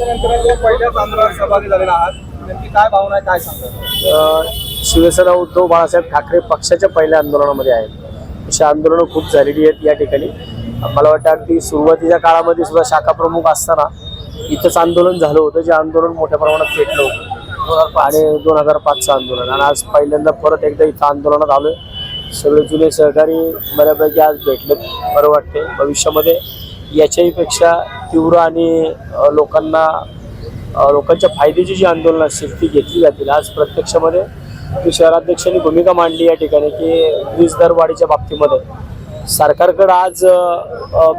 पहिल्याच सहभागी झालेला आहात. काय भावना आहे काय सांगतात शिवसेना उद्धव बाळासाहेब ठाकरे पक्षाच्या पहिल्या आंदोलनामध्ये आहेत. अशी आंदोलनं खूप झालेली आहेत या ठिकाणी. मला वाटतं अगदी सुरुवातीच्या काळामध्ये सुद्धा शाखा प्रमुख असताना इथंच आंदोलन झालं होतं जे आंदोलन मोठ्या प्रमाणात पेटलं होतं. आणि दोन हजार पाचचं आंदोलन. आणि आज पहिल्यांदा परत एकदा इथं आंदोलनात आलोय. सगळे जुने सहकारी बऱ्यापैकी आज भेटले बरं वाटते भविष्यामध्ये याच्याही पेक्षा तीव्र आणि लोकांना लोकांच्या फायद्याची जी आंदोलनं असतील ती घेतली जातील. आज प्रत्यक्षामध्ये मी शहराध्यक्षांनी भूमिका मांडली या ठिकाणी की वीज दरवाढीच्या बाबतीमध्ये. सरकारकडं आज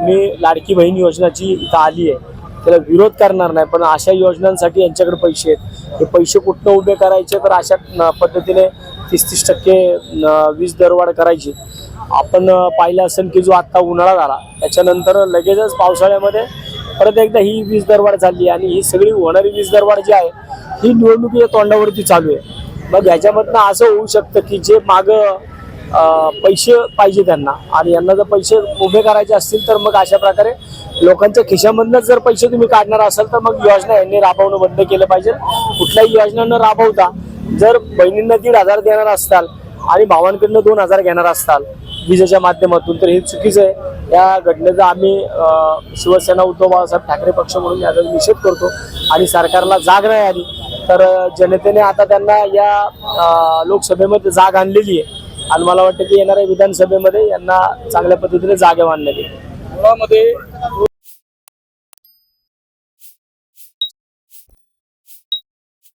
मी लाडकी बहीण योजना जी इथं आली आहे त्याला विरोध करणार नाही पण अशा योजनांसाठी यांच्याकडे पैसे आहेत. हे पैसे कुठनं उभे करायचे? तर अशा पद्धतीने तीस तीस टक्के वीज दरवाढ करायची. आपण पाहिलं असेल की जो आत्ता उन्हाळा झाला त्याच्यानंतर लगेचच पावसाळ्यामध्ये परत एकदा ही वीज दरवाढ झाली आणि ही सगळी होणारी वीज दरवाढ जी आहे ही निवडणुकीच्या तोंडावरती चालू आहे. मग ह्याच्यामधनं असं होऊ शकतं की जे मागं पैसे पाहिजे त्यांना आणि यांना जर पैसे उभे करायचे असतील तर मग अशा प्रकारे लोकांच्या खिशामधनंच जर पैसे तुम्ही काढणार असाल तर मग योजना यांनी राबवणं बंद केलं पाहिजे. कुठल्याही योजना न राबवता जर बहिणींना दीड हजार देणार असताल आणि भावांकडनं दोन हजार घेणार असताल विजेच्या माध्यमातून तर हे चुकीचं आहे. या घटनेचा आम्ही शिवसेना उद्धव बाळासाहेब ठाकरे पक्ष म्हणून याचा निषेध करतो. आणि सरकारला जाग नाही आली तर जनतेने आता त्यांना या लोकसभेमध्ये जाग आणलेली आहे. आणि मला वाटतं की येणाऱ्या विधानसभेमध्ये यांना चांगल्या पद्धतीने जागे मानण्यात येईल.